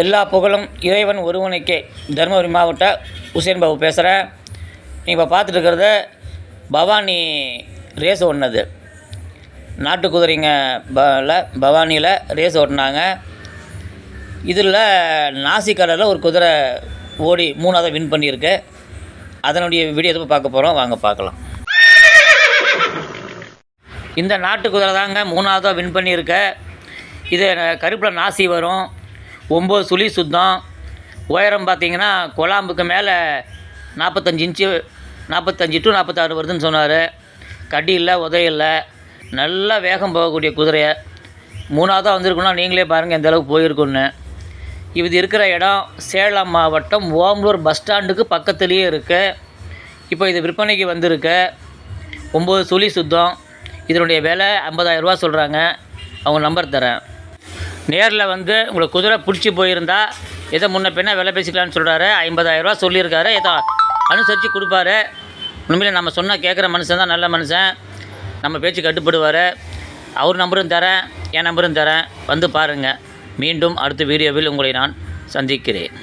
எல்லா புகழும் இறைவன் ஒருவனுக்கே. தருமபுரி மாவட்ட உசேன் பாபு பேசுகிறேன் நீங்கள் இப்போ பார்த்துட்டு இருக்கிறது பவானி ரேஸ் ஓடினது. நாட்டு குதிரைங்க பவானியில் ரேஸ் ஓட்டினாங்க இதில் நாசி ஒரு குதிரை ஓடி மூணாவது வின் பண்ணியிருக்கு. அதனுடைய வீடியோ எதுவும் பார்க்க போகிறோம் வாங்க பார்க்கலாம். இந்த நாட்டு குதிரை தாங்க மூணாவதாக வின் பண்ணியிருக்க. இது கருப்பில் நாசி வரும். ஒம்பது சுழி சுத்தம். உயரம் பார்த்தீங்கன்னா குழாம்புக்கு மேலே நாற்பத்தஞ்சு இன்ச்சு நாற்பத்தஞ்சு டு நாற்பத்தாறு வருதுன்னு சொன்னார். கடி இல்லை உதையில்லை நல்லா வேகம் போகக்கூடிய குதிரையை. மூணாவதாக வந்திருக்குன்னா நீங்களே பாருங்கள் எந்த அளவுக்கு போயிருக்குன்னு இது இருக்கிற இடம் சேலம் மாவட்டம் ஓமலூர் பஸ் ஸ்டாண்டுக்கு பக்கத்துலேயே இருக்குது இப்போ இது விற்பனைக்கு வந்திருக்கு. ஒம்பது சுழி சுத்தம். இதனுடைய விலை ஐம்பதாயிரரூவா சொல்கிறாங்க அவங்க நம்பர் தரேன். நேரில் வந்து உங்களுக்கு குதிரை பிடிச்சி போயிருந்தா எதை முன்ன பின்ன விலை பேசிக்கலாம்னு சொல்கிறாரு ஐம்பதாயிரரூவா சொல்லியிருக்காரு. எதோ அனுசரித்து கொடுப்பாரு. உண்மையில் நம்ம சொன்னால் கேட்குற மனுஷன் தான் நல்ல மனுஷன். நம்ம பேச்சு கட்டுப்படுவார். அவர் நம்பரும் தரேன் என் நம்பரும் தரேன். வந்து பாருங்கள் மீண்டும் அடுத்த வீடியோவில் உங்களை நான் சந்திக்கிறேன்.